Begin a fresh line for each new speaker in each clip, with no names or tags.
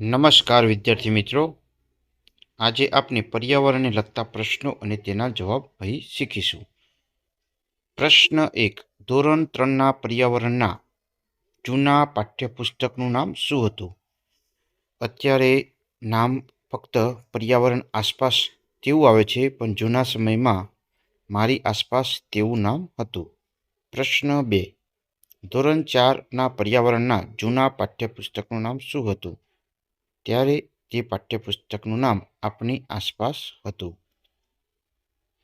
નમસ્કાર વિદ્યાર્થી મિત્રો. આજે આપણે પર્યાવરણને લગતા પ્રશ્નો અને તેના જવાબ અહીં શીખીશું. પ્રશ્ન એક, ધોરણ ત્રણના પર્યાવરણના જૂના પાઠ્યપુસ્તકનું નામ શું હતું? અત્યારે નામ ફક્ત પર્યાવરણ આસપાસ તેવું આવે છે, પણ જૂના સમયમાં મારી આસપાસ તેવું નામ હતું. પ્રશ્ન બે, ધોરણ ચારના પર્યાવરણના જૂના પાઠ્યપુસ્તકનું નામ શું હતું? ત્યારે તે પાઠ્યપુસ્તકનું નામ આપની આસપાસ હતું.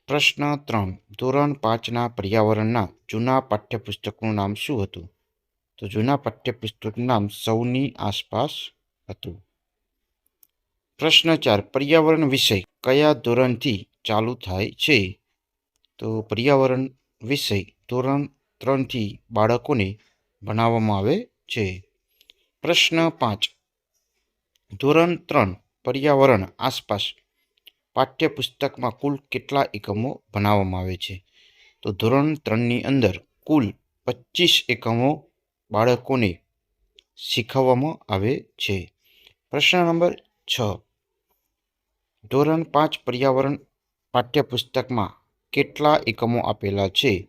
પ્રશ્ન ત્રણ. ધોરણ પાંચના પર્યાવરણના જૂના પાઠ્યપુસ્તકનું નામ શું હતું? તો જૂના પાઠ્યપુસ્તકનું નામ સૌની આસપાસ હતું. પ્રશ્ન ચાર. પર્યાવરણ વિષય કયા ધોરણથી ચાલુ થાય છે? તો પર્યાવરણ વિષય ધોરણ ત્રણથી બાળકોને ભણાવવામાં આવે છે. પ્રશ્ન પાંચ. ધોરણ ત્રણ, પર્યાવરણ આસપાસ પાઠ્યપુસ્તકમાં કુલ કેટલા એકમો ભણાવવામાં આવે છે? તો ધોરણ ત્રણની અંદર કુલ પચીસ એકમો બાળકોને શીખવવામાં આવે છે. પ્રશ્ન નંબર છ. ધોરણ પાંચ, પર્યાવરણ પાઠ્યપુસ્તકમાં કેટલા એકમો આપેલા છે?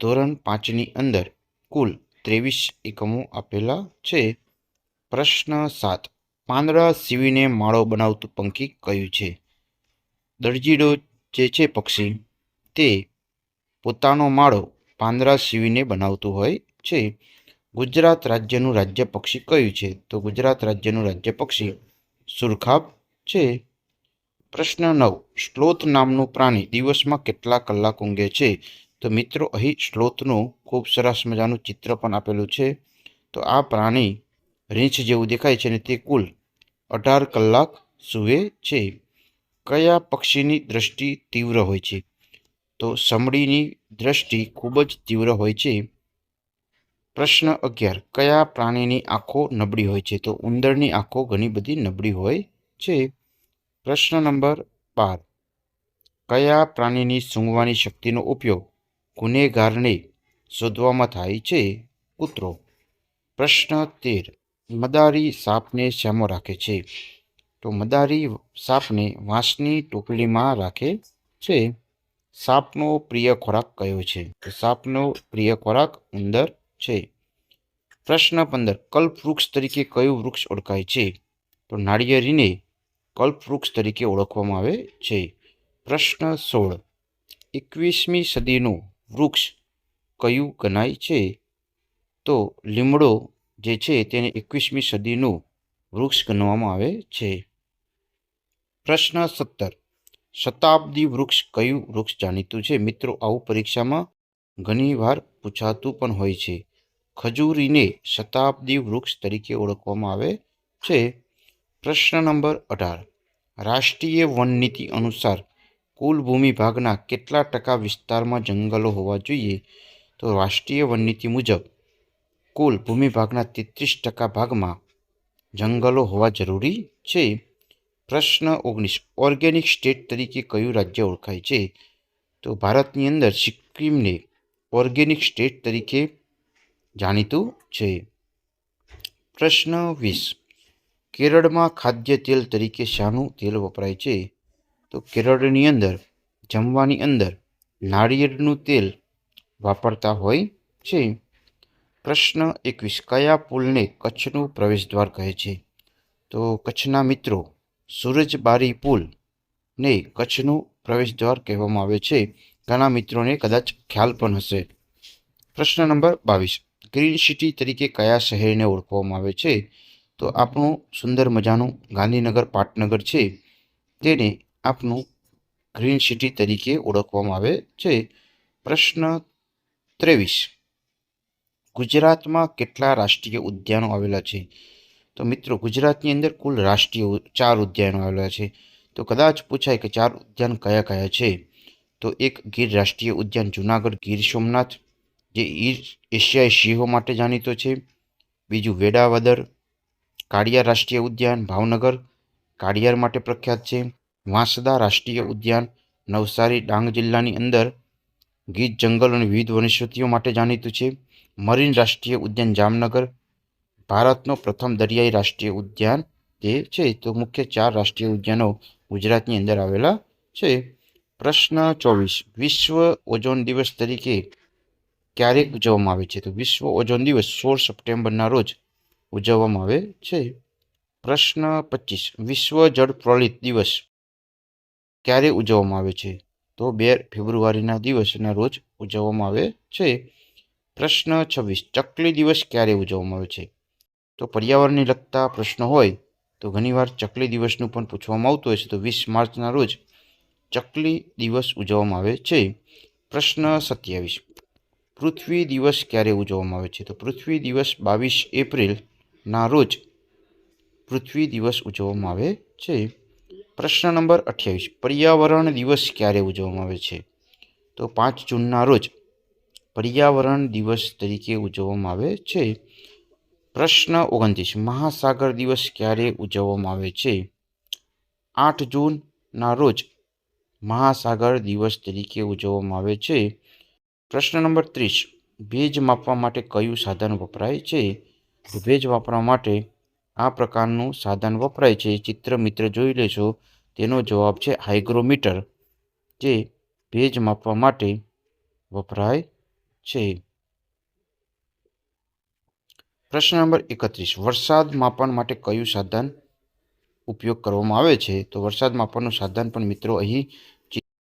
ધોરણ પાંચની અંદર કુલ ત્રેવીસ એકમો આપેલા છે. પ્રશ્ન સાત. પાંદડા સીવીને માળો બનાવતું પંખી કહ્યું છે? દરજીડો જે છે પક્ષી, તે પોતાનો માળો પાંદડા સીવીને બનાવતું હોય છે. ગુજરાત રાજ્યનું રાજ્ય પક્ષી કયું છે? તો ગુજરાત રાજ્યનું રાજ્ય પક્ષી સુરખાબ છે. પ્રશ્ન નવ. સ્લોથ નામનું પ્રાણી દિવસમાં કેટલા કલાક ઊંઘે છે? તો મિત્રો, અહીં સ્લોથનું ખૂબ સરસ મજાનું ચિત્ર પણ આપેલું છે. તો આ પ્રાણી રીંછ જેવું દેખાય છે અને તે કુલ અઢાર કલાક સૂવે છે. કયા પક્ષીની દ્રષ્ટિ તીવ્ર હોય છે? તો સમડીની દ્રષ્ટિ ખૂબ જ તીવ્ર હોય છે. પ્રશ્ન અગિયાર. કયા પ્રાણીની આંખો નબળી હોય છે? તો ઉંદરની આંખો ઘણી બધી નબળી હોય છે. પ્રશ્ન નંબર બાર. કયા પ્રાણીની સૂંઘવાની શક્તિનો ઉપયોગ ગુનેગારને શોધવામાં થાય છે? કૂતરો. પ્રશ્ન તેર. મદારી સાપને શ્યામો રાખે છે? તો મદારી સાપને વાંસની ટોપલીમાં રાખે છે. સાપનો પ્રિય ખોરાક કયો છે? તો સાપનો પ્રિય ખોરાક ઉંદર છે. પ્રશ્ન પંદર કલ્પ વૃક્ષ તરીકે કયું વૃક્ષ ઓળખાય છે? તો નાળિયેરીને કલ્પ વૃક્ષ તરીકે ઓળખવામાં આવે છે. પ્રશ્ન સોળ, એકવીસમી સદીનું વૃક્ષ કયું ગણાય છે? તો લીમડો જે છે તેને એકવીસમી સદીનું વૃક્ષ ગણવામાં આવે છે. પ્રશ્ન સત્તર. શતાબ્દી વૃક્ષ કયું વૃક્ષ જાણીતું છે? મિત્રો, આવું પરીક્ષામાં ઘણીવાર પૂછાતું પણ હોય છે. ખજૂરીને શતાબ્દી વૃક્ષ તરીકે ઓળખવામાં આવે છે. પ્રશ્ન નંબર અઢાર. રાષ્ટ્રીય વન નીતિ અનુસાર કુલ ભૂમિ ભાગના કેટલા ટકા વિસ્તારમાં જંગલો હોવા જોઈએ? તો રાષ્ટ્રીય વન નીતિ મુજબ કુલ ભૂમિ ભાગના તેત્રીસ ટકા ભાગમાં જંગલો હોવા જરૂરી છે. પ્રશ્ન ઓગણીસ. ઓર્ગેનિક સ્ટેટ તરીકે કયું રાજ્ય ઓળખાય છે? તો ભારતની અંદર સિક્કિમને ઓર્ગેનિક સ્ટેટ તરીકે જાણીતું છે. પ્રશ્ન વીસ. કેરળમાં ખાદ્ય તેલ તરીકે શાનું તેલ વપરાય છે? તો કેરળની અંદર, જમવાની અંદર નાળિયેરનું તેલ વાપરતા હોય છે. પ્રશ્ન એકવીસ. કયા પુલને કચ્છનું પ્રવેશદ્વાર કહે છે? તો કચ્છના મિત્રો, સૂરજબારી પુલને કચ્છનું પ્રવેશદ્વાર કહેવામાં આવે છે. ઘણા મિત્રોને કદાચ ખ્યાલ પણ હશે. પ્રશ્ન નંબર બાવીસ. ગ્રીન સિટી તરીકે કયા શહેરને ઓળખવામાં આવે છે? તો આપણું સુંદર મજાનું ગાંધીનગર, પાટનગર છે. તેને આપણું ગ્રીન સિટી તરીકે ઓળખવામાં આવે છે. પ્રશ્ન ત્રેવીસ. ગુજરાતમાં કેટલા રાષ્ટ્રીય ઉદ્યાનો આવેલા છે? તો મિત્રો, ગુજરાતની અંદર કુલ રાષ્ટ્રીય ચાર ઉદ્યાનો આવેલા છે. તો કદાચ પૂછાય કે ચાર ઉદ્યાન કયા કયા છે? તો એક ગીર રાષ્ટ્રીય ઉદ્યાન જુનાગઢ ગીર સોમનાથ, જે એશિયાઈ સિંહો માટે જાણીતો છે. બીજું વેડાવદર કાળિયાર રાષ્ટ્રીય ઉદ્યાન, ભાવનગર, કાળિયાર માટે પ્રખ્યાત છે. વાંસદા રાષ્ટ્રીય ઉદ્યાન, નવસારી, ડાંગ જિલ્લાની અંદર ગીર જંગલ અને વિવિધ વનસ્પતિઓ માટે જાણીતું છે. મરીન રાષ્ટ્રીય ઉદ્યાન જામનગર, ભારતનો પ્રથમ દરિયાઈ રાષ્ટ્રીય ઉદ્યાન તે છે. તો મુખ્ય ચાર રાષ્ટ્રીય ઉદ્યાનો ગુજરાતની અંદર આવેલા છે. પ્રશ્ન ચોવીસ. વિશ્વ ઓઝોન દિવસ તરીકે ક્યારે ઉજવવામાં આવે છે? તો વિશ્વ ઓઝોન દિવસ સોળ સપ્ટેમ્બરના રોજ ઉજવવામાં આવે છે. પ્રશ્ન પચીસ. વિશ્વ જળ પ્રલિત દિવસ ક્યારે ઉજવવામાં આવે છે? તો બે ફેબ્રુઆરીના દિવસના રોજ ઉજવવામાં આવે છે. પ્રશ્ન છવ્વીસ. ચકલી દિવસ ક્યારે ઉજવવામાં આવે છે? તો પર્યાવરણને લગતા પ્રશ્નો હોય, તો ઘણીવાર ચકલી દિવસનું પણ પૂછવામાં આવતું હોય છે. તો વીસ માર્ચના રોજ ચકલી દિવસ ઉજવવામાં આવે છે. પ્રશ્ન સત્યાવીસ. પૃથ્વી દિવસ ક્યારે ઉજવવામાં આવે છે? તો પૃથ્વી દિવસ બાવીસ એપ્રિલના રોજ પૃથ્વી દિવસ ઉજવવામાં આવે છે. પ્રશ્ન નંબર અઠ્યાવીસ. પર્યાવરણ દિવસ ક્યારે ઉજવવામાં આવે છે? તો પાંચ જૂનના રોજ પર્યાવરણ દિવસ તરીકે ઉજવવામાં આવે છે. પ્રશ્ન ઓગણત્રીસ, મહાસાગર દિવસ ક્યારે ઉજવવામાં આવે છે? આઠ જૂનના રોજ મહાસાગર દિવસ તરીકે ઉજવવામાં આવે છે. પ્રશ્ન નંબર ત્રીસ, ભેજ માપવા માટે કયું સાધન વપરાય છે? ભેજ માપવા માટે આ પ્રકારનું સાધન વપરાય છે. ચિત્ર મિત્ર જોઈ લેશો તેનો જવાબ છે હાઇગ્રોમીટર, જે ભેજ માપવા માટે વપરાય છે. પ્રશ્ન નંબર એકત્રીસ. વરસાદ માપન માટે કયું સાધન ઉપયોગ કરવામાં આવે છે? તો વરસાદ માપનનું સાધન પણ મિત્રો અહીં